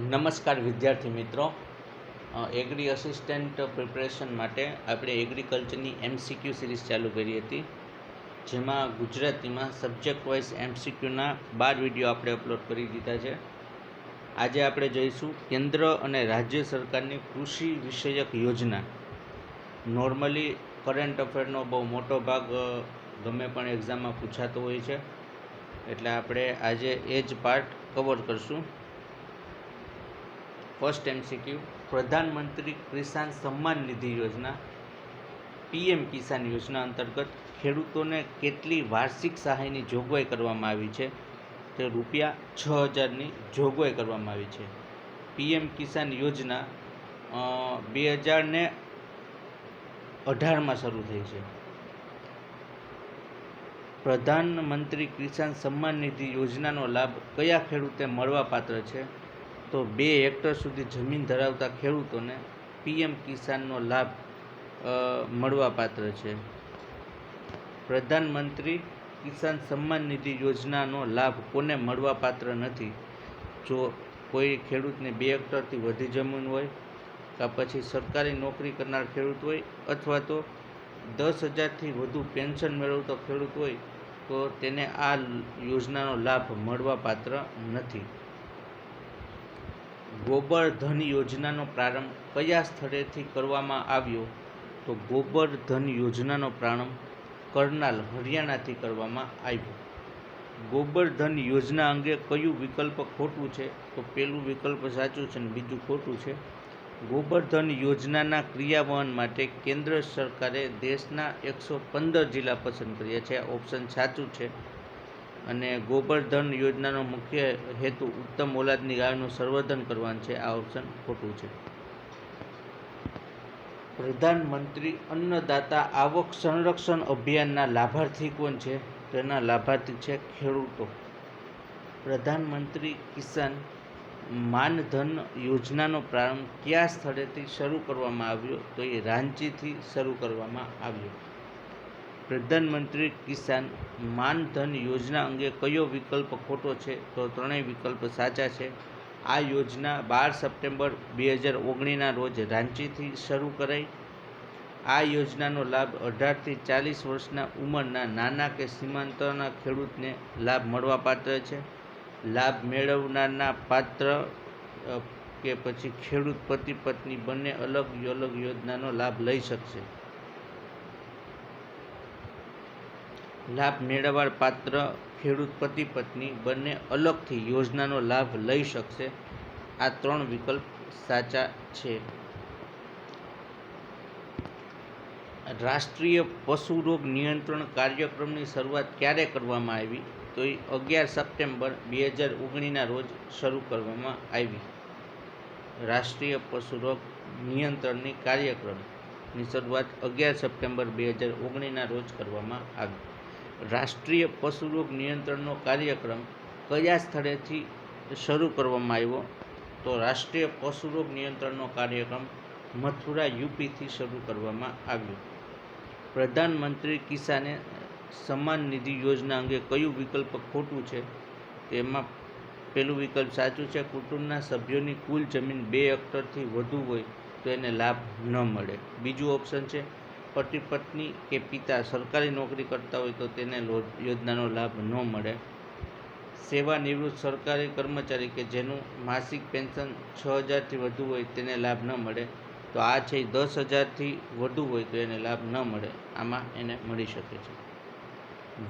નમસ્કાર વિદ્યાર્થી મિત્રો. એગ્રી અસિસ્ટન્ટ પ્રિપરેશન માટે આપણે એગ્રીકલ્ચરની એમસીક્યુ સિરીઝ ચાલુ કરી હતી. જેમાં ગુજરાતીમાં સબ્જેક્ટ વાઇઝ એમસીક્યુના બાર વીડિયો આપણે અપલોડ કરી દીધા છે. આજે આપણે જોઈશું કેન્દ્ર અને રાજ્ય સરકારની કૃષિ વિષયક યોજના. નોર્મલી કરંટ અફેરનો બહુ મોટો ભાગ ગમે પણ એક્ઝામમાં પૂછાતો હોય છે. એટલે આપણે આજે એ જ પાર્ટ કવર કરશું. ફર્સ્ટ એમસીક્યુ પ્રધાનમંત્રી કિસાન સન્માન નિધિ યોજના પીએમ કિસાન યોજના અંતર્ગત ખેડૂતોને કેટલી વાર્ષિક સહાયની જોગવાઈ કરવામાં આવી છે તે રૂપિયા છ હજારની જોગવાઈ કરવામાં આવી છે. પીએમ કિસાન યોજના બે હજાર ને અઢારમાં શરૂ થઈ છે. પ્રધાનમંત્રી કિસાન સન્માન નિધિ યોજનાનો લાભ કયા ખેડૂતે મળવાપાત્ર છે? તો બે હેક્ટર સુધી જમીન ધરાવતા ખેડૂતોને પીએમ કિસાનનો લાભ મળવાપાત્ર છે. પ્રધાનમંત્રી કિસાન સન્માન નિધિ યોજનાનો લાભ કોને મળવાપાત્ર નથી? જો કોઈ ખેડૂતને બે હેક્ટરથી વધી જમીન હોય, કાં પછી સરકારી નોકરી કરનાર ખેડૂત હોય, અથવા તો દસ હજારથી વધુ પેન્શન મેળવતો ખેડૂત હોય, તો તેને આ યોજનાનો લાભ મળવાપાત્ર નથી. ગોબર ધન યોજનાનો પ્રારંભ કયા સ્થળેથી કરવામાં આવ્યો? તો ગોબર ધન યોજનાનો પ્રારંભ કરનાલ, હરિયાણાથી કરવામાં આવ્યો. ગોબર ધન યોજના અંગે કયું વિકલ્પ ખોટું છે? તો પેલું વિકલ્પ સાચું છે અને બીજું ખોટું છે. ગોબર ધન યોજનાના ક્રિયાવહન માટે કેન્દ્ર સરકારે દેશના એકસો પંદર જિલ્લા પસંદ કર્યા છે. ઓપ્શન સાચું છે. અને ગોબરધન યોજનાનો મુખ્ય હેતુ ઉત્તમ ઓલાદની ગાયનું સંવર્ધન કરવાનું છે. આ ઓપ્શન ખોટું છે. પ્રધાનમંત્રી અન્નદાતા આવક સંરક્ષણ અભિયાનના લાભાર્થી કોણ છે? તેના લાભાર્થી છે ખેડૂતો. પ્રધાનમંત્રી કિસાન માનધન યોજનાનો પ્રારંભ કયા સ્થળેથી શરૂ કરવામાં આવ્યો? તો એ રાંચીથી શરૂ કરવામાં આવ્યો. પ્રધાનમંત્રી કિસાન માનધન યોજના અંગે કયો વિકલ્પ ખોટો છે? તો ત્રણેય વિકલ્પ સાચા છે. આ યોજના બાર સપ્ટેમ્બર બે હજાર ઓગણીના રોજ રાંચીથી શરૂ કરાઈ. આ યોજનાનો લાભ અઢારથી ચાલીસ વર્ષના ઉંમરના નાના કે સીમાંતના ખેડૂતને લાભ મળવાપાત્ર છે. લાભ મેળવનારના પાત્ર કે પછી ખેડૂત પતિ પત્ની બંને અલગ અલગ યોજનાનો લાભ લઈ શકશે. લાભ મેળવવા પાત્ર ખેડૂત પતિ પત્ની બંને અલગથી યોજનાનો લાભ લઈ શકશે. આ ત્રણ વિકલ્પ સાચા છે. રાષ્ટ્રીય પશુ રોગ નિયંત્રણ કાર્યક્રમની શરૂઆત ક્યારે કરવામાં આવી? તો એ અગિયાર સપ્ટેમ્બર બે હજાર ઓગણીના રોજ શરૂ કરવામાં આવી. રાષ્ટ્રીય પશુ રોગ નિયંત્રણની કાર્યક્રમની શરૂઆત અગિયાર સપ્ટેમ્બર બે હજાર ઓગણીના રોજ કરવામાં આવી. રાષ્ટ્રીય પશુ રોગ નિયંત્રણનો કાર્યક્રમ કયા સ્થળેથી શરૂ કરવામાં આવ્યો? તો રાષ્ટ્રીય પશુ રોગ નિયંત્રણનો કાર્યક્રમ મથુરા યુપીથી શરૂ કરવામાં આવ્યો. પ્રધાનમંત્રી કિસાને સન્માન નિધિ યોજના અંગે કયું વિકલ્પ ખોટું છે? તેમાં પેલું વિકલ્પ સાચું છે, કુટુંબના સભ્યોની કુલ જમીન બે હેક્ટરથી વધુ હોય તો એને લાભ ન મળે. બીજું ઓપ્શન છે પતિ પત્ની કે પિતા સરકારી નોકરી કરતા હોય તો તેને યોજનાનો લાભ ન મળે. સેવા નિવૃત્ત સરકારી કર્મચારી કે જેનું માસિક પેન્શન છ હજારથી વધુ હોય તેને લાભ ન મળે. તો આ છે દસ હજારથી વધુ હોય તો એને લાભ ન મળે. આમાં એને મળી શકે છે.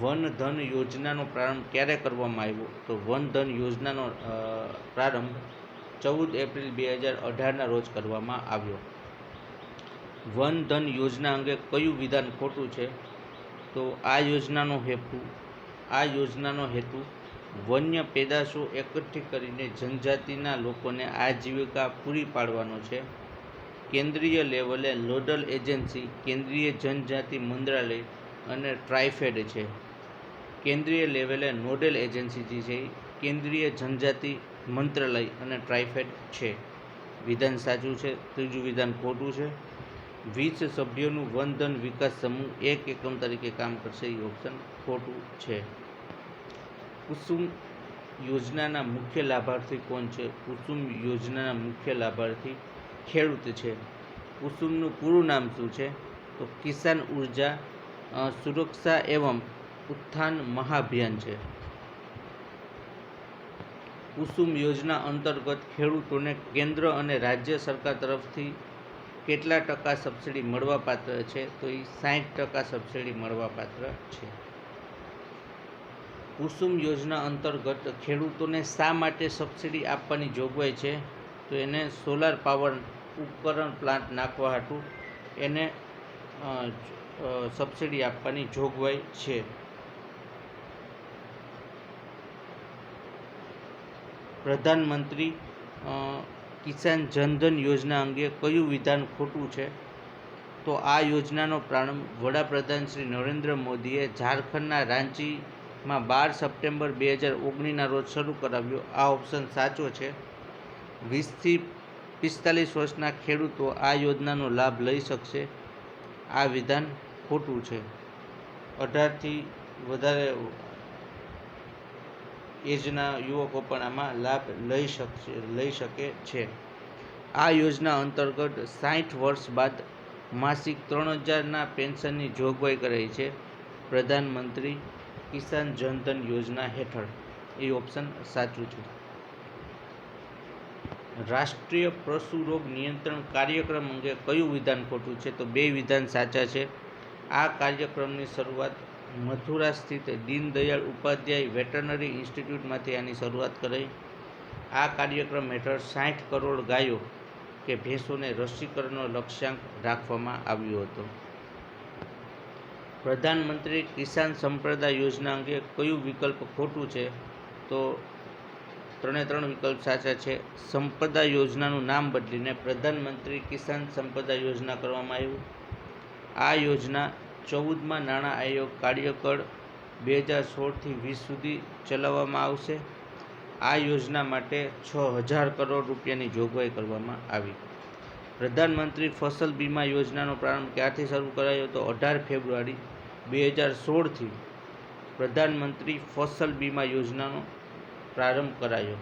વન ધન યોજનાનો પ્રારંભ ક્યારે કરવામાં આવ્યો? તો વન ધન યોજનાનો પ્રારંભ ચૌદ એપ્રિલ બે હજાર અઢારના રોજ કરવામાં આવ્યો. વન ધન યોજના અંગે કયું વિધાન ખોટું છે? તો આ યોજનાનો હેતુ, આ યોજનાનો હેતુ વન્ય પેદાશો એકઠી કરીને જનજાતિના લોકોને આજીવિકા પૂરી પાડવાનો છે. કેન્દ્રીય લેવલે નોડલ એજન્સી, કેન્દ્રીય જનજાતિ મંત્રાલય અને ટ્રાઇફેડ છે. કેન્દ્રીય લેવલે નોડલ એજન્સી જે છે, કેન્દ્રીય જનજાતિ મંત્રાલય અને ટ્રાઇફેડ છે. વિધાન સાચું છે, ત્રીજું વિધાન ખોટું છે. વીસ સભ્યોનું વનધન વિકાસ સમૂહ એક એકમ તરીકે કામ કરશે. એ ઓપ્શન ખોટું છે. કુસુમ યોજનાના મુખ્ય લાભાર્થી કોણ છે? કુસુમ યોજનાના મુખ્ય લાભાર્થી ખેડૂત છે. કુસુમનું પૂરું નામ શું છે? તો કિસાન ઊર્જા સુરક્ષા એવમ ઉત્થાન મહાભિયાન છે. કુસુમ યોજના અંતર્ગત ખેડૂતોને કેન્દ્ર અને રાજ્ય સરકાર તરફથી કેટલા ટકા સબસિડી મળવાપાત્ર છે? તો એ સાઠ ટકા સબસિડી મળવાપાત્ર છે. કુસુમ યોજના અંતર્ગત ખેડૂતોને શા માટે સબસિડી આપવાની જોગવાઈ છે? તો એને સોલાર પાવર ઉપકરણ પ્લાન્ટ નાખવા હાટું એને સબસિડી આપવાની જોગવાઈ છે. પ્રધાનમંત્રી કિસાન જનધન યોજના અંગે કયું વિધાન ખોટું છે? તો આ યોજનાનો પ્રારંભ વડાપ્રધાન શ્રી નરેન્દ્ર મોદીએ ઝારખંડના રાંચીમાં બાર સપ્ટેમ્બર બે હજાર ઓગણીસના રોજ શરૂ કરાવ્યો. આ ઓપ્શન સાચો છે. વીસથી પિસ્તાલીસ વર્ષના ખેડૂતો આ યોજનાનો લાભ લઈ શકશે. આ વિધાન ખોટું છે. અઢારથી વધારે એજના યુવકો પણ આમાં લાભ લઈ શકશે, લઈ શકે છે. આ યોજના અંતર્ગત સાઠ વર્ષ બાદ માસિક ત્રણ હજારના પેન્શનની જોગવાઈ કરાઈ છે. પ્રધાનમંત્રી કિસાન જનધન યોજના હેઠળ. એ ઓપ્શન સાચું છે. રાષ્ટ્રીય પશુ રોગ નિયંત્રણ કાર્યક્રમ અંગે કયું વિધાન ખોટું છે? તો બે વિધાન સાચા છે. આ કાર્યક્રમની શરૂઆત મથુરા સ્થિત દીનદયાળ ઉપાધ્યાય વેટરનરી ઇન્સ્ટિટ્યૂટમાંથી આની શરૂઆત કરાઈ આ કાર્યક્રમ હેઠળ સાઠ કરોડ ગાયો કે ભેંસોને રસીકરણનો લક્ષ્યાંક રાખવામાં આવ્યો હતો. પ્રધાનમંત્રી કિસાન સંપ્રદાય યોજના અંગે કયું વિકલ્પ ખોટું છે? તો ત્રણે ત્રણ વિકલ્પ સાચા છે. સંપદા યોજનાનું નામ બદલીને પ્રધાનમંત્રી કિસાન સંપદા યોજના કરવામાં આવ્યું. આ યોજના ચૌદમાં નાણાં આયોગ કાર્યકળ બે હજાર સોળથી વીસ સુધી ચલાવવામાં આવશે. આ યોજના માટે છ હજાર કરોડ રૂપિયાની જોગવાઈ કરવામાં આવી. પ્રધાનમંત્રી ફસલ બીમા યોજનાનો પ્રારંભ ક્યારથી શરૂ કરાયો તો અઢાર ફેબ્રુઆરી બે હજાર સોળથી પ્રધાનમંત્રી ફસલ બીમા યોજનાનો પ્રારંભ કરાયો.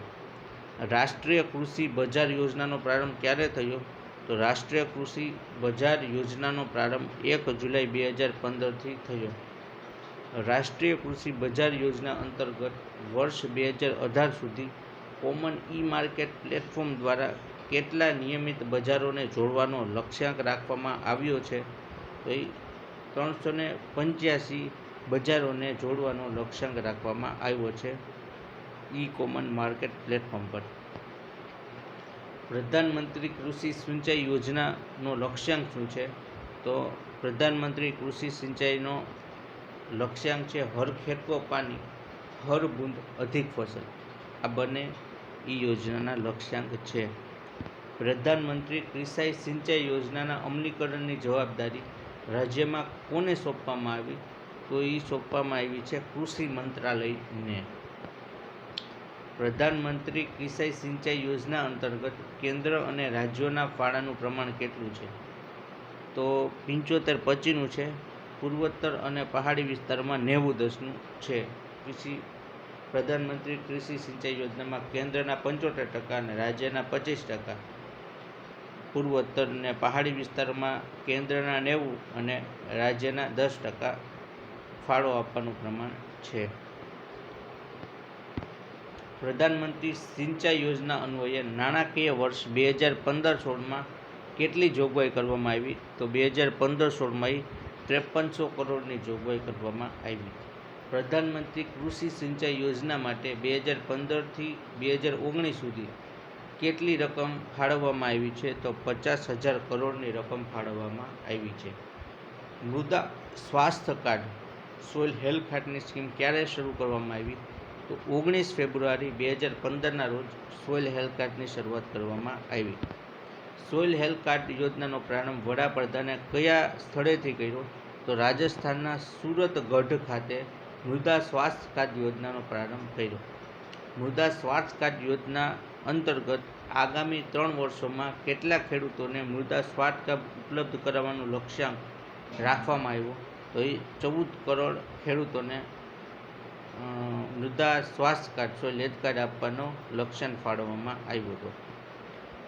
રાષ્ટ્રીય કૃષિ બજાર યોજનાનો પ્રારંભ ક્યારે થયો? તો રાષ્ટ્રીય કૃષિ બજાર યોજનાનો પ્રારંભ એક જુલાઈ બે હજાર પંદરથી થયો. રાષ્ટ્રીય કૃષિ બજાર યોજના અંતર્ગત વર્ષ બે હજાર અઢાર સુધી કોમન ઈ માર્કેટ પ્લેટફોર્મ દ્વારા કેટલા નિયમિત બજારોને જોડવાનો લક્ષ્યાંક રાખવામાં આવ્યો છે? તો એ ત્રણસો ને પંચ્યાસી બજારોને જોડવાનો લક્ષ્યાંક રાખવામાં આવ્યો છે ઈ કોમન માર્કેટ પ્લેટફોર્મ પર. પ્રધાનમંત્રી કૃષિ સિંચાઈ યોજનાનો લક્ષ્યાંક શું છે? તો પ્રધાનમંત્રી કૃષિ સિંચાઈનો લક્ષ્યાંક છે હર ખેતકો પાણી હર બૂંદ અધિક ફસલ. આ બંને એ યોજનાના લક્ષ્યાંક છે. પ્રધાનમંત્રી કૃષિ સિંચાઈ યોજનાના અમલીકરણની જવાબદારી રાજ્યમાં કોને સોંપવામાં આવી? તો એ સોંપવામાં આવી છે કૃષિ મંત્રાલયને. પ્રધાનમંત્રી કિસાઈ સિંચાઈ યોજના અંતર્ગત કેન્દ્ર અને રાજ્યોના ફાળાનું પ્રમાણ કેટલું છે? તો પંચોતેર પચીનું છે. પૂર્વોત્તર અને પહાડી વિસ્તારમાં નેવું દસનું છે. કૃષિ પ્રધાનમંત્રી કૃષિ સિંચાઈ યોજનામાં કેન્દ્રના પંચોતેર ટકા અને રાજ્યના પચીસ ટકા. પૂર્વોત્તર અને પહાડી વિસ્તારમાં કેન્દ્રના નેવું અને રાજ્યના દસ ટકા ફાળો આપવાનું પ્રમાણ છે. પ્રધાનમંત્રી સિંચાઈ યોજના અન્વયે નાણાકીય વર્ષ બે હજાર પંદર સોળમાં કેટલી જોગવાઈ કરવામાં આવી? તો બે હજાર પંદર સોળમાં ત્રેપનસો કરોડની જોગવાઈ કરવામાં આવી. પ્રધાનમંત્રી કૃષિ સિંચાઈ યોજના માટે બે હજાર પંદરથી બે હજાર ઓગણીસ સુધી કેટલી રકમ ફાળવવામાં આવી છે? તો પચાસ હજાર કરોડની રકમ ફાળવવામાં આવી છે. મૃદા સ્વાસ્થ્ય કાર્ડ, સોઇલ હેલ્થ કાર્ડની સ્કીમ ક્યારે શરૂ કરવામાં આવી? તો ઓગણીસ ફેબ્રુઆરી બે હજાર પંદરના રોજ સોઇલ હેલ્થ કાર્ડની શરૂઆત કરવામાં આવી. સોઇલ હેલ્થ કાર્ડ યોજનાનો પ્રારંભ વડાપ્રધાને કયા સ્થળેથી કર્યો? તો રાજસ્થાનના સુરતગઢ ખાતે મૃદા સ્વાસ્થ્ય કાર્ડ યોજનાનો પ્રારંભ કર્યો. મૃદા સ્વાસ્થ્ય કાર્ડ યોજના અંતર્ગત આગામી ત્રણ વર્ષોમાં કેટલા ખેડૂતોને મૃદા સ્વાસ્થ્ય કાર્ડ ઉપલબ્ધ કરાવવાનું લક્ષ્યાંક રાખવામાં આવ્યો. તો એ ચૌદ કરોડ ખેડૂતોને મૃદા સ્વાસ્થ્ય કાર્ડ સોઇલ લેદ કાર્ડ આપવાનો લક્ષણ ફાળવવામાં આવ્યો હતો.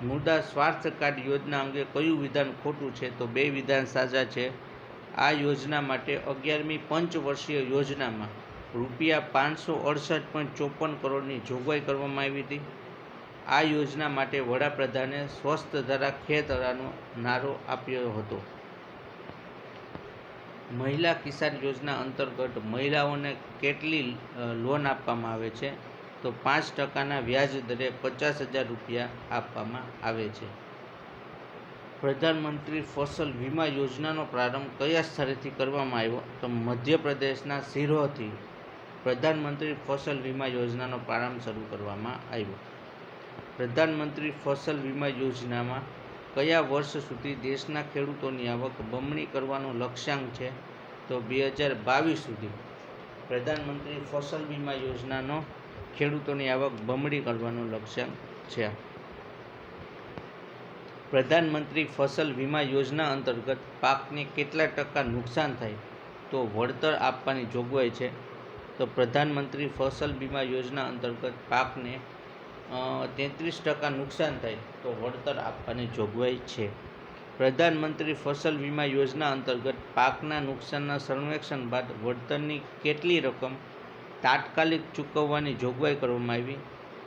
મૃદા સ્વાસ્થ્ય કાર્ડ યોજના અંગે કયું વિધાન ખોટું છે? તો બે વિધાન સાચા છે. આ યોજના માટે અગિયારમી પંચવર્ષીય યોજનામાં રૂપિયા પાંચસો અડસઠ પોઈન્ટ ચોપન કરોડની જોગવાઈ કરવામાં આવી હતી. આ યોજના માટે વડાપ્રધાને સ્વસ્થ ધરા ખેતરાનો નારો આપ્યો હતો. મહિલા કિસાન યોજના અંતર્ગત મહિલાઓને કેટલી લોન આપવામાં આવે છે? તો પાંચ ટકાના વ્યાજ દરે પચાસ હજાર રૂપિયા આપવામાં આવે છે. પ્રધાનમંત્રી ફસલ વીમા યોજનાનો પ્રારંભ કયા સ્થળેથી કરવામાં આવ્યો? તો મધ્યપ્રદેશના સિરોહથી પ્રધાનમંત્રી ફસલ વીમા યોજનાનો પ્રારંભ શરૂ કરવામાં આવ્યો. પ્રધાનમંત્રી ફસલ વીમા યોજનામાં કયા વર્ષ સુધી દેશના ખેડૂતોની આવક બમણી કરવાનો લક્ષ્યાંક છે? તો બે હજાર બાવીસ સુધી. પ્રધાનમંત્રી ફસલ વીમા યોજનાનો ખેડૂતોની આવક બમણી કરવાનો લક્ષ્યાંક છે. પ્રધાનમંત્રી ફસલ વીમા યોજના અંતર્ગત પાકને કેટલા ટકા નુકસાન થાય તો વળતર આપવાની જોગવાઈ છે. તો પ્રધાનમંત્રી ફસલ વીમા યોજના અંતર્ગત પાકને તેત્રીસ ટકા નુકસાન થાય તો વળતર આપવાની જોગવાઈ છે. પ્રધાનમંત્રી ફસલ વીમા યોજના અંતર્ગત પાકના નુકસાનના સર્વેક્ષણ બાદ વળતરની કેટલી રકમ તાત્કાલિક ચૂકવવાની જોગવાઈ કરવામાં આવી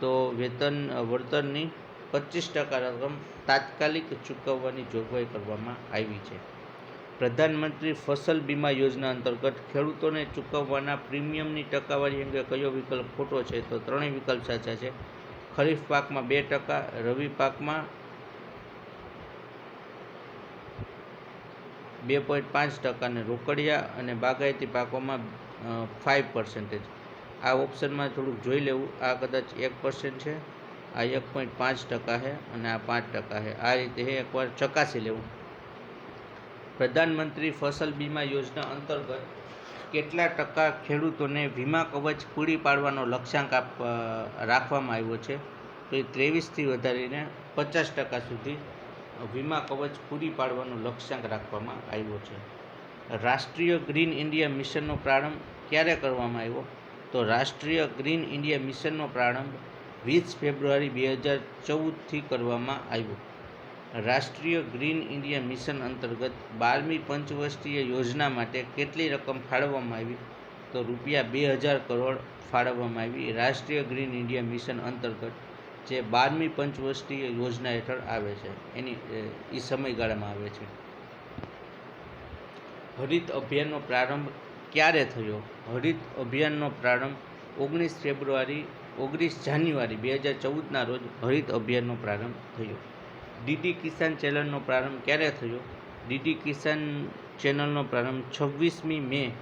તો વેતન વળતરની પચીસ ટકા રકમ તાત્કાલિક ચૂકવવાની જોગવાઈ કરવામાં આવી છે. પ્રધાનમંત્રી ફસલ બીમા યોજના અંતર્ગત ખેડૂતોને ચૂકવવાના પ્રીમિયમની ટકાવારી અંગે કયો વિકલ્પ ખોટો છે તો ત્રણેય વિકલ્પ સાચા છે. ખરીફ પાકમાં બે ટકા, રવિ પાકમાં બે પોઈન્ટ પાંચ ટકાને રોકડિયા અને બાગાયતી પાકોમાં ફાઇવ પર્સન્ટેજ આ ઓપ્શનમાં થોડુંક જોઈ લેવું. આ કદાચ એક પર્સન્ટ છે. આ એક પોઈન્ટ પાંચ ટકા છે અને આ પાંચ ટકા છે. આ રીતે એકવાર ચકાસી લેવું. પ્રધાનમંત્રી ફસલ બીમા યોજના અંતર્ગત કેટલા ટકા ખેડૂતોને વીમા કવચ પૂરી પાડવાનો લક્ષ્યાંક આપ રાખવામાં આવ્યો છે? તો એ ત્રેવીસથી વધારીને પચાસ ટકા સુધી વીમા કવચ પૂરી પાડવાનો લક્ષ્યાંક રાખવામાં આવ્યો છે. રાષ્ટ્રીય ગ્રીન ઇન્ડિયા મિશનનો પ્રારંભ ક્યારે કરવામાં આવ્યો? તો રાષ્ટ્રીય ગ્રીન ઇન્ડિયા મિશનનો પ્રારંભ વીસ ફેબ્રુઆરી બે હજાર ચૌદથી કરવામાં આવ્યો. રાષ્ટ્રીય ગ્રીન ઇન્ડિયા મિશન અંતર્ગત બારમી પંચવર્ષીય યોજના માટે કેટલી રકમ ફાળવવામાં આવી? તો રૂપિયા બે હજાર કરોડ ફાળવવામાં આવી. રાષ્ટ્રીય ગ્રીન ઇન્ડિયા મિશન અંતર્ગત જે બારમી પંચવર્ષીય યોજના હેઠળ આવે છે, એની, એ સમયગાળામાં આવે છે. હરિત અભિયાનનો પ્રારંભ ક્યારે થયો? હરિત અભિયાનનો પ્રારંભ ઓગણીસ ફેબ્રુઆરી, ઓગણીસ જાન્યુઆરી બે હજાર ચૌદના રોજ હરિત અભિયાનનો પ્રારંભ થયો. ડીડી કિસાન ચેનલનો પ્રારંભ ક્યારે થયો? ડીડી કિસાન ચેનલનો પ્રારંભ છવ્વીસમી મે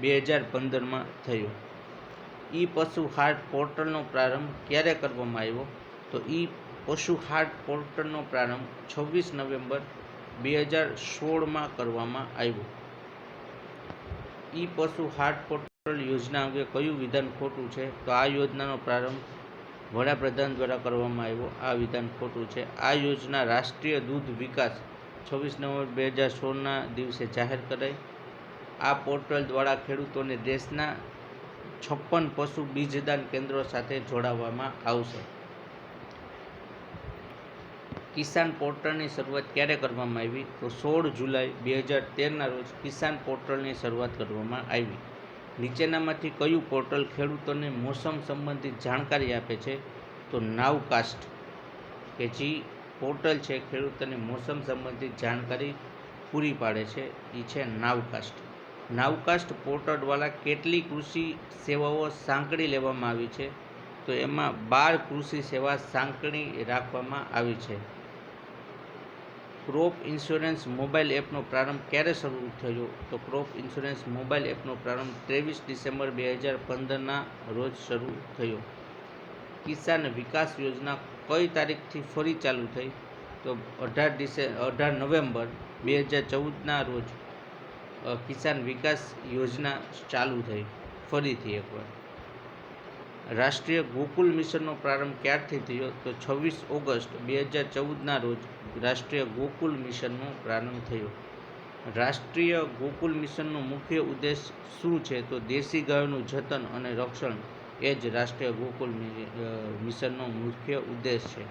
બે હજાર પંદરમાં થયો. ઈ પશુ હાટ પોર્ટલનો પ્રારંભ ક્યારે કરવામાં આવ્યો? તો ઈ પશુ હાટ પોર્ટલનો પ્રારંભ છવ્વીસ નવેમ્બર બે હજાર સોળમાં કરવામાં આવ્યો. ઈ પશુ હાટ પોર્ટલ યોજના અંગે કયું વિધાન ખોટું છે? તો આ યોજનાનો પ્રારંભ વડાપ્રધાન દ્વારા કરવામાં આવ્યો. આ વિધાન ખોટું છે. આ યોજના રાષ્ટ્રીય દૂધ વિકાસ છવ્વીસ નવેમ્બર બે હજાર સોળના દિવસે જાહેર કરાઈ. આ પોર્ટલ દ્વારા ખેડૂતોને દેશના છપ્પન પશુ બીજદાન કેન્દ્રો સાથે જોડાવવામાં આવશે. કિસાન પોર્ટલની શરૂઆત ક્યારે કરવામાં આવી? તો સોળ જુલાઈ બે હજાર તેરના રોજ કિસાન પોર્ટલની શરૂઆત કરવામાં આવી. નીચેનામાંથી કયું પોર્ટલ ખેડૂતોને મોસમ સંબંધિત જાણકારી આપે છે? તો નાવકાસ્ટ કે જે, પોર્ટલ છે, ખેડૂતોને મોસમ સંબંધિત જાણકારી પૂરી પાડે છે. એ છે નાવકાસ્ટ નાવકાસ્ટ પોર્ટલ દ્વારા કેટલી કૃષિ સેવાઓ સાંકળી લેવામાં આવી છે? તો એમાં બાર કૃષિ સેવા સાંકળી રાખવામાં આવી છે. ક્રોપ ઇન્સ્યોરન્સ મોબાઈલ એપનો પ્રારંભ ક્યારે શરૂ થયો? તો ક્રોપ ઇન્સ્યોરન્સ મોબાઈલ એપનો પ્રારંભ ત્રેવીસ ડિસેમ્બર બે હજાર પંદરના રોજ શરૂ થયો. કિસાન વિકાસ યોજના કઈ તારીખથી ફરી ચાલુ થઈ? તો અઢાર ડિસે, અઢાર નવેમ્બર બે હજાર ચૌદના રોજ કિસાન વિકાસ યોજના ચાલુ થઈ. ફરીથી એકવાર. રાષ્ટ્રીય ગોકુલ મિશનનો પ્રારંભ ક્યારથી થયો? તો છવ્વીસ ઓગસ્ટ બે હજાર ચૌદના રોજ રાષ્ટ્રીય ગોકુલ મિશનનો પ્રારંભ થયો. રાષ્ટ્રીય ગોકુલ મિશનનો મુખ્ય ઉદ્દેશ શું છે? તો દેશી ગાયોનું જતન અને રક્ષણ એ જ રાષ્ટ્રીય ગોકુલ મિશનનો મુખ્ય ઉદ્દેશ છે.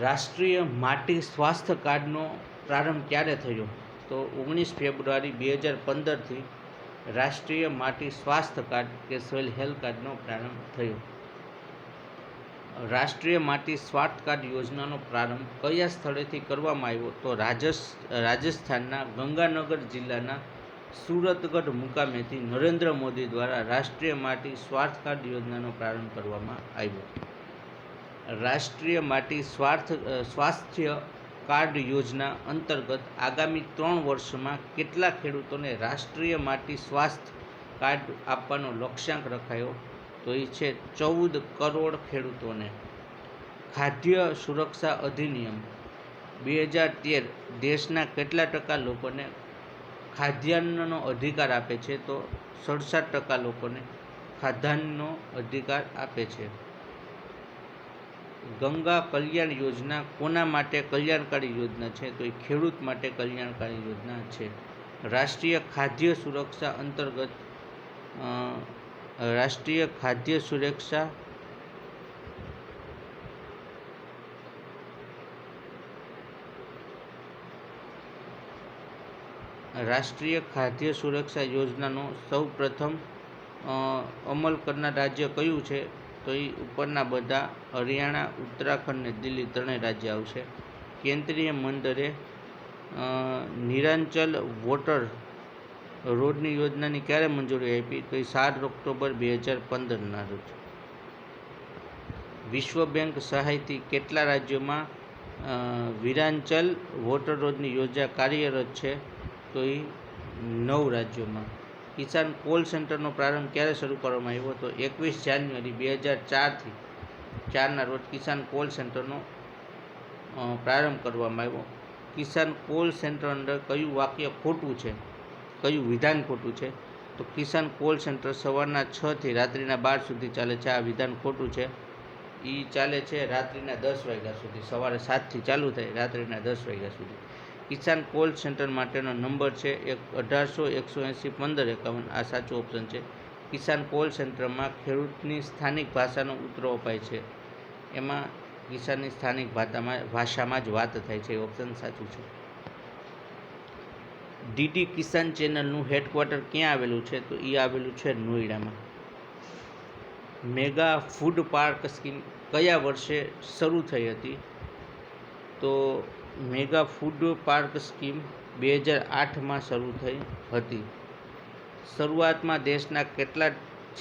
રાષ્ટ્રીય માટી સ્વાસ્થ્ય કાર્ડનો પ્રારંભ ક્યારે થયો? તો ઓગણીસ ફેબ્રુઆરી બે હજાર પંદરથી રાષ્ટ્રીય માટી સ્વાસ્થ્ય કાર્ડ કે સોઇલ હેલ્થ કાર્ડનો પ્રારંભ થયો. રાષ્ટ્રીય માટી સ્વાર્થ કાર્ડ યોજનાનો પ્રારંભ કયા સ્થળેથી કરવામાં આવ્યો? તો રાજસ્થાનના ગંગાનગર જિલ્લાના સુરતગઢ મુકામેથી નરેન્દ્ર મોદી દ્વારા રાષ્ટ્રીય માટી સ્વાર્થ કાર્ડ યોજનાનો પ્રારંભ કરવામાં આવ્યો. રાષ્ટ્રીય માટી સ્વાર્થ, સ્વાસ્થ્ય કાર્ડ યોજના અંતર્ગત આગામી ત્રણ વર્ષમાં કેટલા ખેડૂતોને રાષ્ટ્રીય માટી સ્વાસ્થ્ય કાર્ડ આપવાનો લક્ષ્યાંક રખાયો? તો એ છે ચૌદ કરોડ ખેડૂતોને. ખાદ્ય સુરક્ષા અધિનિયમ બે હજાર તેર દેશના કેટલા ટકા લોકોને ખાદ્યાન્નનો અધિકાર આપે છે? તો સડસઠ ટકા લોકોને ખાદ્યાન્નનો અધિકાર આપે છે. ગંગા કલ્યાણ યોજના કોના માટે કલ્યાણકારી યોજના છે? તો એ ખેડૂત માટે કલ્યાણકારી યોજના છે. રાષ્ટ્રીય ખાદ્ય સુરક્ષા અંતર્ગત રાષ્ટ્રીય ખાદ્ય સુરક્ષા રાષ્ટ્રીય ખાદ્ય સુરક્ષા યોજનાનો સૌ પ્રથમ અમલ કરનાર રાજ્ય કયું છે? તો એ ઉપરના બધા હરિયાણા, ઉત્તરાખંડ ને દિલ્હી ત્રણેય રાજ્ય આવશે. કેન્દ્રીય મંડળે નિરાંચલ વોટર રોડની યોજનાની ક્યારે મંજૂરી આપી? તો એ સાત ઓક્ટોબર બે હજાર પંદરના રોજ. વિશ્વ બેંક સહાયથી કેટલા રાજ્યોમાં વિરાંચલ વોટર રોડની યોજના કાર્યરત છે? તો એ નવ રાજ્યોમાં. કિસાન કોલ સેન્ટરનો પ્રારંભ ક્યારે શરૂ કરવામાં આવ્યો તો એકવીસ જાન્યુઆરી બે હજાર ચારથી ચારના રોજ કિસાન કોલ સેન્ટરનો પ્રારંભ કરવામાં આવ્યો. કિસાન કોલ સેન્ટર અંદર કયું વાક્ય ખોટું છે? કયું વિધાન ખોટું છે? તો કિસાન કોલ સેન્ટર સવારના છથી રાત્રિના બાર સુધી ચાલે છે. આ વિધાન ખોટું છે? એ ચાલે છે રાત્રિના દસ વાગ્યા સુધી. સવારે સાતથી ચાલુ થાય રાત્રિના દસ વાગ્યા સુધી. કિસાન કોલ સેન્ટર માટેનો નંબર છે એક અઢારસો એકસો એંસી પંદર એકાવન. આ સાચો ઓપ્શન છે. કિસાન કોલ સેન્ટરમાં ખેડૂતની સ્થાનિક ભાષાનો ઉતરો અપાય છે. એમાં કિસાનની સ્થાનિક ભાષામાં ભાષામાં જ વાત થાય છે. એ ઓપ્શન સાચું છે. ડીડી કિસાન ચેનલનું હેડક્વાર્ટર ક્યાં આવેલું છે? તો એ આવેલું છે નોઈડામાં. મેગા ફૂડ પાર્ક સ્કીમ કયા વર્ષે શરૂ થઈ હતી? તો મેગા ફૂડ પાર્ક સ્કીમ બે હજાર આઠમાં શરૂ થઈ હતી. શરૂઆતમાં દેશના કેટલાક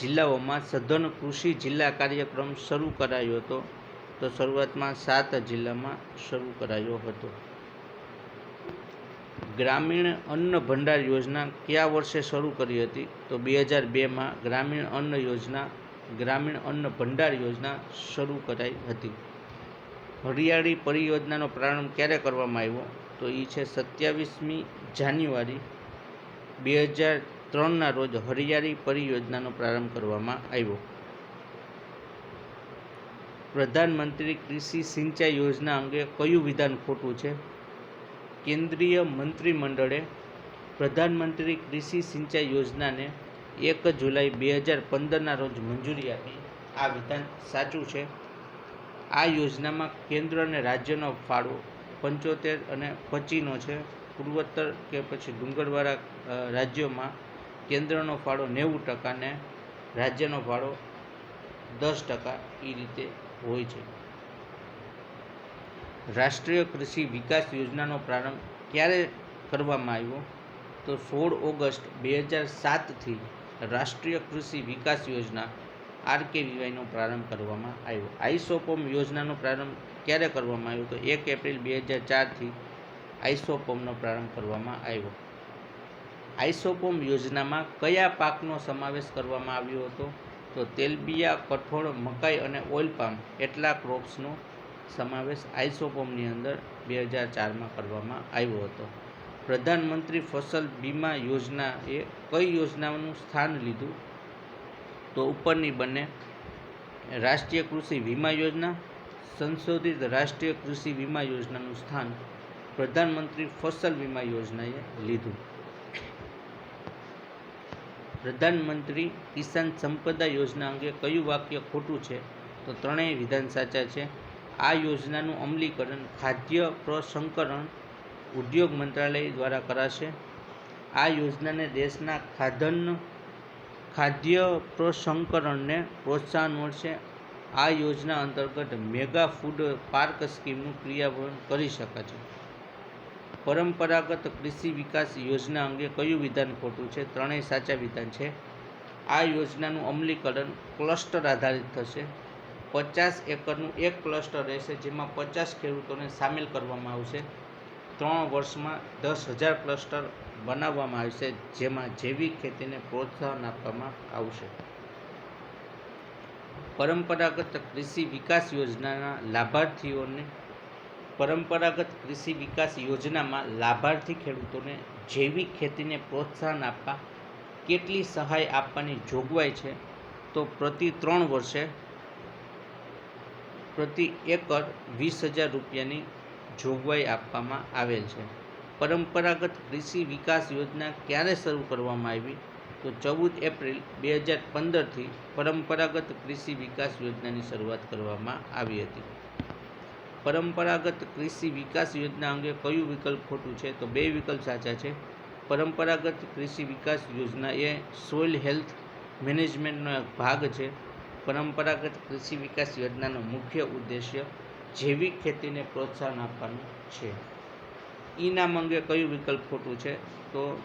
જિલ્લાઓમાં સઘન કૃષિ જિલ્લા કાર્યક્રમ શરૂ કરાયો હતો, તો શરૂઆતમાં સાત જિલ્લામાં શરૂ કરાયો હતો. ગ્રામીણ અન્ન ભંડાર યોજના કયા વર્ષે શરૂ કરી હતી, તો બે હજાર બેમાં ગ્રામીણ અન્ન યોજના, ગ્રામીણ અન્ન ભંડાર યોજના શરૂ કરાઈ હતી. હરિયાળી પરિયોજનાનો પ્રારંભ ક્યારે કરવામાં આવ્યો? તો એ છે સત્યાવીસમી જાન્યુઆરી બે હજાર ત્રણના રોજ હરિયાળી પરિયોજનાનો પ્રારંભ કરવામાં આવ્યો. પ્રધાનમંત્રી કૃષિ સિંચાઈ યોજના અંગે કયું વિધાન ખોટું છે? કેન્દ્રીય મંત્રીમંડળે પ્રધાનમંત્રી કૃષિ સિંચાઈ યોજનાને એક જુલાઈ બે હજાર પંદરના રોજ મંજૂરી આપી. આ વિધાન સાચું છે? આ યોજનામાં કેન્દ્ર અને રાજ્યનો ફાળો પંચોતેર અને પચીનો છે. પૂર્વોત્તર કે પછી ડુંગરવાળા રાજ્યોમાં કેન્દ્રનો ફાળો નેવું ટકા ને રાજ્યનો ફાળો દસ ટકા એ રીતે હોય છે. રાષ્ટ્રીય કૃષિ વિકાસ યોજનાનો પ્રારંભ ક્યારે કરવામાં આવ્યો? તો સોળ ઓગસ્ટ બે હજાર સાતથી રાષ્ટ્રીય કૃષિ વિકાસ યોજના આરકેવીવાયનો પ્રારંભ કરવામાં આવ્યો. આઈસોપોમ યોજનાનો પ્રારંભ ક્યારે કરવામાં આવ્યો? તો એક એપ્રિલ બે હજાર ચારથી આઈસોપોમનો પ્રારંભ કરવામાં આવ્યો. આઈસોપોમ યોજનામાં કયા પાકનો સમાવેશ કરવામાં આવ્યો હતો? તો તેલબિયા, કઠોળ, મકાઈ અને ઓઇલ પામ એટલા ક્રોપ્સનો સમાવેશ આઈસોપોમની અંદર બે હજાર ચારમાં કરવામાં આવ્યો હતો. પ્રધાનમંત્રી ફસલ બીમા યોજનાએ કઈ યોજનાનું સ્થાન લીધું? તો ઉપરની બંને રાષ્ટ્રીય કૃષિ વીમા યોજના, સંશોધિત રાષ્ટ્રીય કૃષિ વીમા યોજનાનું સ્થાન પ્રધાનમંત્રી ફસલ વીમા યોજનાએ લીધું. પ્રધાનમંત્રી કિસાન સંપદા યોજના અંગે કયું વાક્ય ખોટું છે? તો ત્રણેય વિધાન સાચા છે. આ યોજનાનું અમલીકરણ ખાદ્ય પ્રસંકરણ ઉદ્યોગ મંત્રાલય દ્વારા કરાશે. આ યોજનાને દેશના ખાદ્યાન્ન ખાદ્ય પ્રસંસ્કરણને પ્રોત્સાહન મળશે. આ યોજના અંતર્ગત મેગા ફૂડ પાર્ક સ્કીમનું ક્રિયાન્વયન કરી શકાશે. પરંપરાગત કૃષિ વિકાસ યોજના અંગે કયું વિધાન ખોટું છે? ત્રણેય સાચા વિધાન છે. આ યોજનાનું અમલીકરણ ક્લસ્ટર આધારિત થશે. પચાસ એકરનું એક ક્લસ્ટર રહેશે, જેમાં પચાસ ખેડૂતોને સામેલ કરવામાં આવશે. ત્રણ વર્ષમાં દસ હજાર ક્લસ્ટર બનાવવામાં આવશે જેમાં જૈવિક ખેતીને પ્રોત્સાહન આપવામાં આવશે. પરંપરાગત કૃષિ વિકાસ યોજનાના લાભાર્થીઓને, પરંપરાગત કૃષિ વિકાસ યોજનામાં લાભાર્થી ખેડૂતોને જૈવિક ખેતીને પ્રોત્સાહન આપવા કેટલી સહાય આપવાની જોગવાઈ છે, તો પ્રતિ ત્રણ વર્ષે પ્રતિ એકર વીસ હજાર રૂપિયાની જોગવાઈ આપવામાં આવેલ છે. પરંપરાગત કૃષિ વિકાસ યોજના ક્યારે શરૂ કરવામાં આવી? તો ચૌદ એપ્રિલ બે હજાર પંદરથી પરંપરાગત કૃષિ વિકાસ યોજનાની શરૂઆત કરવામાં આવી હતી. પરંપરાગત કૃષિ વિકાસ યોજના અંગે કયું વિકલ્પ ખોટું છે? તો બે વિકલ્પ સાચા છે. પરંપરાગત કૃષિ વિકાસ યોજના એ સોઇલ હેલ્થ મેનેજમેન્ટનો એક ભાગ છે. પરંપરાગત કૃષિ વિકાસ યોજનાનો મુખ્ય ઉદ્દેશ્ય જૈવિક ખેતીને પ્રોત્સાહન આપવાનું છે. ઈ નામ અંગે કયું વિકલ્પ ખોટું છે? તો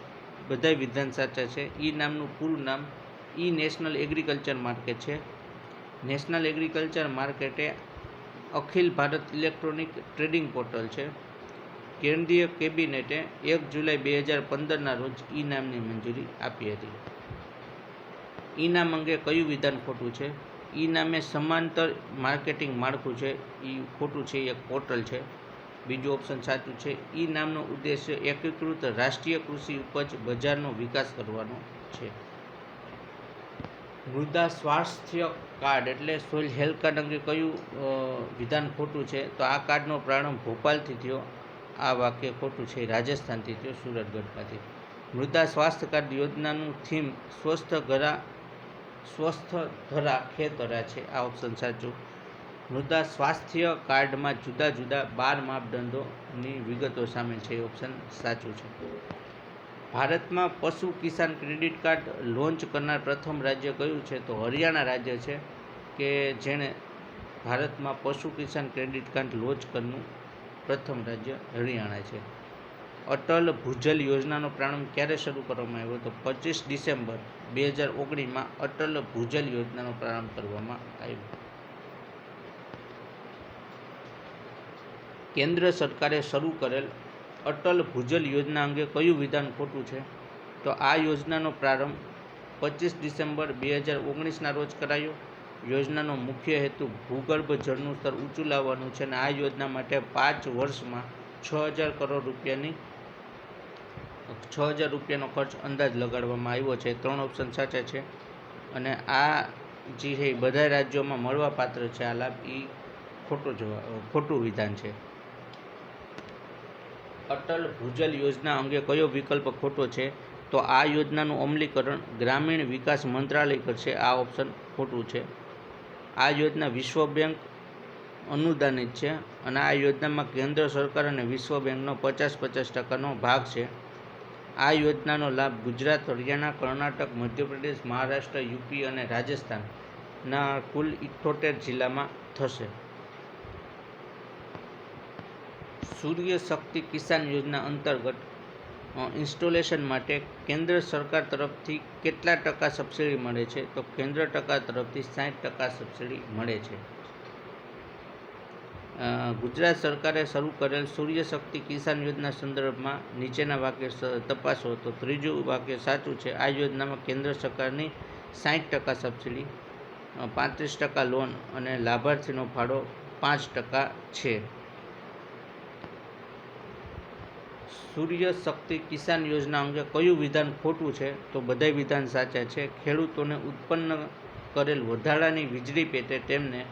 બધા વિધાન સાચા છે. ઈ નામનું પૂરું નામ ઈ નેશનલ એગ્રીકલ્ચર માર્કેટ છે. નેશનલ એગ્રીકલ્ચર માર્કેટે અખિલ ભારત ઇલેક્ટ્રોનિક ટ્રેડિંગ પોર્ટલ છે. કેન્દ્રીય કેબિનેટે એક જુલાઈ બે હજાર પંદરના રોજ ઈ નામની મંજૂરી આપી હતી. ઈ નામ અંગે કયું વિધાન ખોટું છે? ઈ નામે સમાંતર માર્કેટિંગ માળખું છે. એ ખોટું છે એક પોર્ટલ છે. બીજું ઓપ્શન સાચું છે. ઈ નામનો ઉદ્દેશ્ય એકીકૃત રાષ્ટ્રીય કૃષિ ઉપજ બજારનો વિકાસ કરવાનો છે. મૃદા સ્વાસ્થ્ય કાર્ડ એટલે સોઇલ હેલ્થ કાર્ડ અંગે કયું વિધાન ખોટું છે, તો આ કાર્ડનો પ્રારંભ ભોપાલથી થયો. આ વાક્ય ખોટું છે, રાજસ્થાનથી થયો, સુરતગઢમાંથી. મૃદા સ્વાસ્થ્ય કાર્ડ યોજનાનું થીમ સ્વસ્થ ઘરા, સ્વસ્થ ધરા ખેતરા છે. આ ઓપ્શન સાચું. મૃદા સ્વાસ્થ્ય કાર્ડમાં જુદા જુદા બાર માપદંડોની વિગતો સામેલ છે. એ ઓપ્શન સાચું છે. ભારતમાં પશુ કિસાન ક્રેડિટ કાર્ડ લોન્ચ કરનાર પ્રથમ રાજ્ય કયું છે? તો હરિયાણા રાજ્ય છે કે જેણે ભારતમાં પશુ કિસાન ક્રેડિટ કાર્ડ લોન્ચ કરનું પ્રથમ રાજ્ય હરિયાણા છે. અટલ ભૂજલ યોજનાનો પ્રારંભ ક્યારે શરૂ કરવામાં આવ્યો? તો પચીસ ડિસેમ્બર બે હજાર ઓગણીસમાં અટલ ભૂજલ યોજનાનો પ્રારંભ કરવામાં આવ્યો. કેન્દ્ર સરકારે શરૂ કરેલ અટલ ભૂજલ યોજના અંગે કયું વિધાન ખોટું છે? તો આ યોજનાનો પ્રારંભ પચીસ ડિસેમ્બર બે હજાર ઓગણીસના રોજ કરાયો. યોજનાનો મુખ્ય હેતુ ભૂગર્ભ જળનું સ્તર ઊંચું લાવવાનું છે અને આ યોજના માટે પાંચ વર્ષમાં છ હજાર કરોડ રૂપિયાની છ હજાર રૂપિયાનો ખર્ચ અંદાજ લગાડવામાં આવ્યો છે. ત્રણ ઓપ્શન સાચા છે અને આ જે છે બધા રાજ્યોમાં મળવાપાત્ર છે. આ લાભ એ ખોટો જવા ખોટું વિધાન છે. અટલ ભૂજલ યોજના અંગે કયો વિકલ્પ ખોટો છે? તો આ યોજનાનું અમલીકરણ ગ્રામીણ વિકાસ મંત્રાલય કરશે. આ ઓપ્શન ખોટું છે. આ યોજના વિશ્વ બેંક અનુદાનિત છે અને આ યોજનામાં કેન્દ્ર સરકાર અને વિશ્વ બેંકનો પચાસ પચાસ ટકાનો ભાગ છે. આ યોજનાનો લાભ ગુજરાત, હરિયાણા, કર્ણાટક, મધ્યપ્રદેશ, મહારાષ્ટ્ર, યુપી અને રાજસ્થાનના કુલ ઇઠોતેર જિલ્લામાં થશે. સૂર્ય શક્તિ કિસાન યોજના અંતર્ગત ઇન્સ્ટોલેશન માટે કેન્દ્ર સરકાર તરફથી કેટલા ટકા સબસિડી મળે છે? તો કેન્દ્ર ટકા તરફથી સાઠ ટકા સબસિડી મળે છે. ગુજરાત સરકારે શરૂ કરેલ સૂર્ય શક્તિ કિસાન યોજના સંદર્ભમાં નીચેના વાક્ય તપાસો. તો ત્રીજું વાક્ય સાચું છે. આ યોજનામાં કેન્દ્ર સરકારની સાઠ ટકા સબસિડી પાંત્રીસ ટકા લોન અને લાભાર્થીનો ફાળો પાંચ ટકા છે. સૂર્ય શક્તિ કિસાન યોજના અંગે કયું વિધાન ખોટું છે? તો બધાય વિધાન સાચા છે. ખેડૂતોને ઉત્પન્ન કરેલ વધારાની વીજળી પેટે તેમને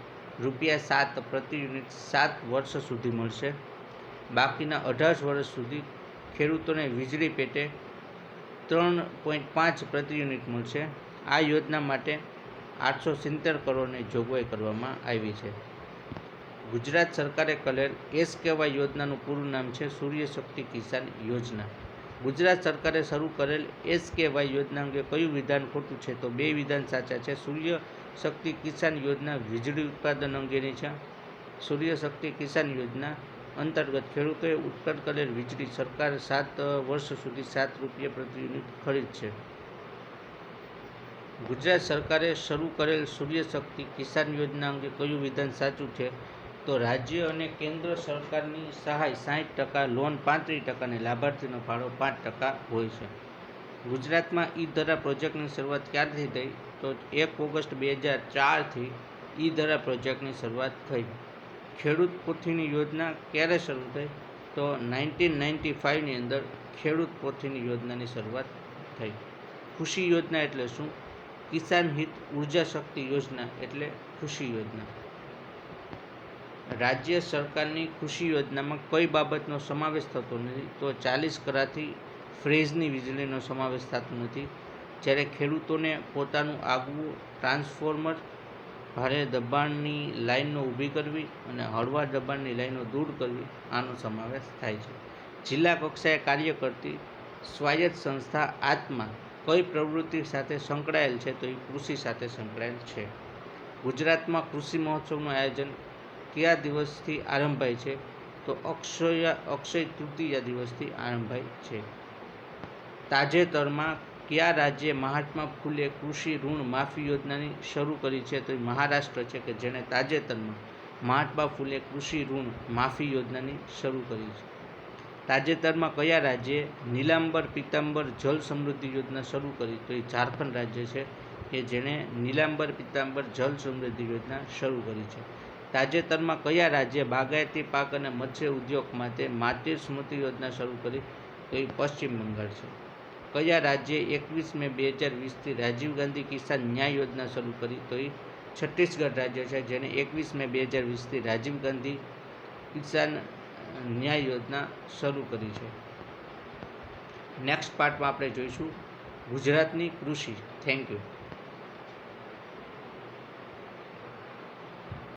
રૂપિયા સાત પ્રતિ યુનિટ સાત વર્ષ સુધી મળશે. બાકીના અઢાર વર્ષ સુધી ખેડૂતોને વીજળી પેટે ત્રણ પોઈન્ટ પાંચ પ્રતિ યુનિટ મળશે. આ યોજના માટે આઠસો સિત્તેર કરોડની જોગવાઈ કરવામાં આવી છે. ગુજરાત સરકારે કરેલ એસ કેવાય યોજનાનું પૂરું નામ છે સૂર્યશક્તિ કિસાન યોજના. ગુજરાત સરકારે શરૂ કરેલ એસ કેવાય યોજના અંગે કયું વિધાન ખોટું છે તો બે વિધાન સાચા છે. સૂર્ય શક્તિ કિસાન યોજના વીજળી ઉત્પાદન અંગેની છે. સૂર્ય શક્તિ કિસાન યોજના અંતર્ગત ખેડૂતોએ ઉત્પન્ન કરેલ વીજળી સરકાર સાત વર્ષ સુધી સાત રૂપિયા પ્રતિ યુનિટ ખરીદશે ગુજરાત સરકારે શરૂ કરેલ સૂર્ય શક્તિ કિસાન યોજના અંગે કયું વિધાન સાચું છે તો રાજ્ય અને કેન્દ્ર સરકારની સહાય સાઠ ટકા, લોન પાંત્રીસ ટકા અને લાભાર્થીનો ફાળો પાંચ ટકા હોય છે. ગુજરાતમાં ઈ ધરા પ્રોજેક્ટની શરૂઆત ક્યારથી થઈ? તો એક ઓગસ્ટ બે હજાર ચારથી ઈ ધરા પ્રોજેક્ટની શરૂઆત થઈ. ખેડૂત પોથીની યોજના ક્યારે શરૂ થઈ? તો નાઇન્ટીન નાઇન્ટી ફાઇવની અંદર ખેડૂત પોથીની યોજનાની શરૂઆત થઈ. ખુશી યોજના એટલે શું? કિસાન હિત ઊર્જા શક્તિ યોજના એટલે ખુશી યોજના. રાજ્ય સરકારની કૃષિ યોજનામાં કઈ બાબતનો સમાવેશ થતો નથી. તો ચાલીસ કરાથી ફ્રેઝની વીજળીનો સમાવેશ થતો નથી. જ્યારે ખેડૂતોને પોતાનું આગવું ટ્રાન્સફોર્મર, ભારે દબાણની લાઇનો ઊભી કરવી અને હળવા દબાણની લાઈનો દૂર કરવી, આનો સમાવેશ થાય છે. જિલ્લા કક્ષાએ કાર્ય કરતી સ્વાયત્ત સંસ્થા આત્મા કઈ પ્રવૃત્તિ સાથે સંકળાયેલ છે તો એ કૃષિ સાથે સંકળાયેલ છે. ગુજરાતમાં કૃષિ મહોત્સવનું આયોજન કયા દિવસથી આરંભાય છે? તો અક્ષય અક્ષય તૃતીયા દિવસથી આરંભાય છે. તાજેતરમાં કયા રાજ્યે મહાત્મા ફૂલે કૃષિ ઋણ માફી યોજનાની શરૂ કરી છે? તો મહારાષ્ટ્ર છે કે જેણે તાજેતરમાં મહાત્મા ફૂલે કૃષિ ઋણ માફી યોજનાની શરૂ કરી છે. તાજેતરમાં કયા રાજ્યે નીલાંબર પિત્તાંબર જલ સમૃદ્ધિ યોજના શરૂ કરી? તો એ ઝારખંડ રાજ્ય છે કે જેણે નીલાંબર પિત્તાંબર જલ સમૃદ્ધિ યોજના શરૂ કરી છે. તાજેતરમાં કયા રાજ્યે બાગાયતી પાક અને મત્સ્ય ઉદ્યોગ માટે માતૃ સ્મૃતિ યોજના શરૂ કરી? તો એ પશ્ચિમ બંગાળ છે. કયા રાજ્યે એકવીસ મે બે હજાર વીસથી રાજીવ ગાંધી કિસાન ન્યાય યોજના શરૂ કરી? તો એ છત્તીસગઢ રાજ્ય છે જેને એકવીસ મે બે હજાર વીસથી રાજીવ ગાંધી કિસાન ન્યાય યોજના શરૂ કરી છે. નેક્સ્ટ પાર્ટમાં આપણે જોઈશું ગુજરાતની કૃષિ. Thank you.